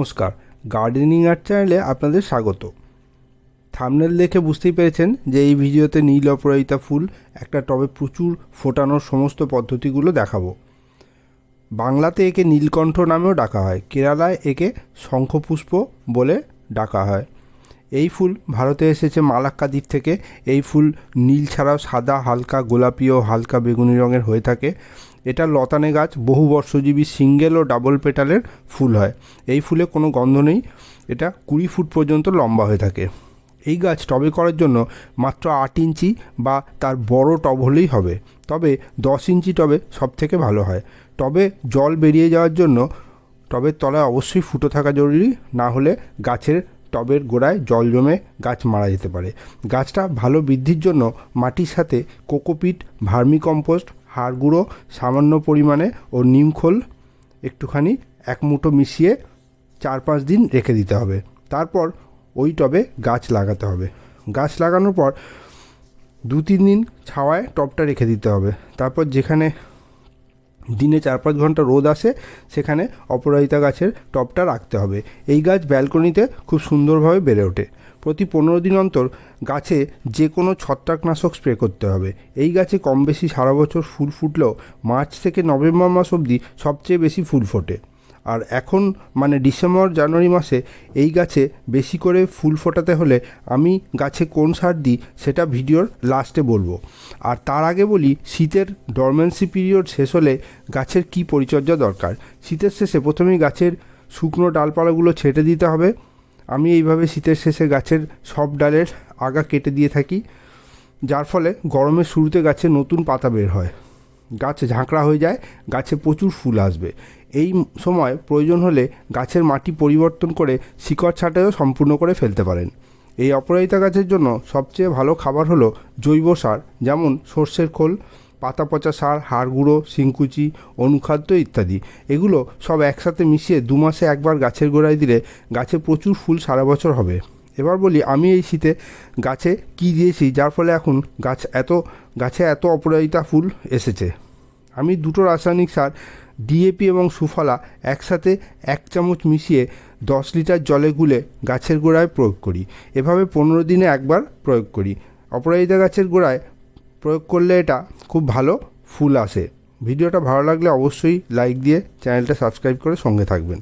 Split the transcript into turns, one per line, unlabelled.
নমস্কার। Gardening art চ্যানেলে আপনাদের স্বাগত। থামনেল দেখে বুঝতেই পেরেছেন যে এই ভিডিওতে নীল অপরাজিতা ফুল, একটা টবে প্রচুর ফোটানোর সমস্ত পদ্ধতিগুলো দেখাবো। বাংলাতে একে নীলকণ্ঠ নামেও ডাকা হয়, কেরালায় একে শঙ্খপুষ্প বলে ডাকা হয়। এই ফুল ভারতে এসেছে মালাক্কা দ্বীপ থেকে। এই ফুল নীল ছাড়াও সাদা, হালকা গোলাপি ও হালকা বেগুনি রঙের হয়ে থাকে। এটা লতানে গাছ বহু বর্ষজীবী সিঙ্গেল ও ডাবল পেটালের ফুল হয়। এই ফুলে কোনো গন্ধ নেই। এটা কুড়ি ফুট পর্যন্ত লম্বা হয়ে থাকে। এই গাছ টবে করার জন্য মাত্র আট ইঞ্চি বা তার বড় টব হলেই হবে। তবে দশ ইঞ্চি টবে সব থেকে ভালো হয়। টবে জল বেরিয়ে যাওয়ার জন্য টবের তলায় অবশ্যই ফুটো থাকা জরুরি। না হলে গাছের টবের গোড়ায় জল জমে গাছ মারা যেতে পারে। গাছটা ভালো বৃদ্ধির জন্য মাটির সাথে কোকোপিট ভার্মি কম্পোস্ট হাড় গুঁড়ো, সামান্য পরিমাণে ও নিমখোল একটুখানি, এক মুঠো মিশিয়ে চার পাঁচ দিন রেখে দিতে হবে। তারপর ওই টবে গাছ লাগাতে হবে। গাছ লাগানোর পর দু তিন দিন ছাওয়ায় টবটা রেখে দিতে হবে। তারপর যেখানে দিনে চার পাঁচ ঘণ্টা রোদ আসে, সেখানে অপরাজিতা গাছের টপটা রাখতে হবে। এই গাছ ব্যালকনিতে খুব সুন্দরভাবে বেড়ে ওঠে। প্রতি পনেরো দিন অন্তর গাছে যে কোনো ছত্রাকনাশক স্প্রে করতে হবে। এই গাছে কম বেশি সারা বছর ফুল ফুটলেও মার্চ থেকে নভেম্বর মাস অবধি সবচেয়ে বেশি ফুল ফোটে। আর এখন মানে ডিসেম্বর, জানুয়ারি মাসে এই গাছে বেশি করে ফুল ফোটাতে হলে আমি গাছে কোন সার দিই সেটা ভিডিওর লাস্টে বলব। আর তার আগে বলি, শীতের ডরমেন্সি পিরিয়ড শেষ হলে গাছের কি পরিচর্যা দরকার? শীতের শেষে প্রথমেই গাছের শুকনো ডালপালাগুলো ছেটে দিতে হবে। আমি এইভাবে শীতের শেষে গাছের সব ডালের আগা কেটে দিয়ে থাকি, যার ফলে গরমের শুরুতে গাছে নতুন পাতা বের হয়। গাছ ঝাঁকড়া হয়ে যায়, গাছে প্রচুর ফুল আসবে। এই সময় প্রয়োজন হলে গাছের মাটি পরিবর্তন করে শিকড় ছাঁটাইও সম্পূর্ণ করে ফেলতে পারেন। এই অপরাজিতা গাছের জন্য সবচেয়ে ভালো খাবার হলো জৈব সার, যেমন সর্ষের খোল, পাতা পচা সার, হাড় গুঁড়ো, শিংকুচি, অনুখাদ্য ইত্যাদি। এগুলো সব একসাথে মিশিয়ে দু মাসে একবার গাছের গোড়ায় দিলে গাছে প্রচুর ফুল সারা বছর হবে। এবার বলি, আমি এই শীতে গাছে কি দিয়েছি? যার ফলে এখন গাছ এত, গাছে এত অপরাজিতা ফুল এসেছে। আমি দুটো রাসায়নিক সার ডিএপি এবং সুফলা, একসাথে এক চামচ মিশিয়ে দশ লিটার জলে গুলে গাছের গোড়ায় প্রয়োগ করি। এভাবে পনেরো দিনে একবার প্রয়োগ করি। অপরাজিতা গাছের গোড়ায় প্রয়োগ করলে এটা খুব ভালো ফুল আসে। ভিডিওটা ভালো লাগলে অবশ্যই লাইক দিয়ে চ্যানেলটা সাবস্ক্রাইব করে সঙ্গে থাকবেন।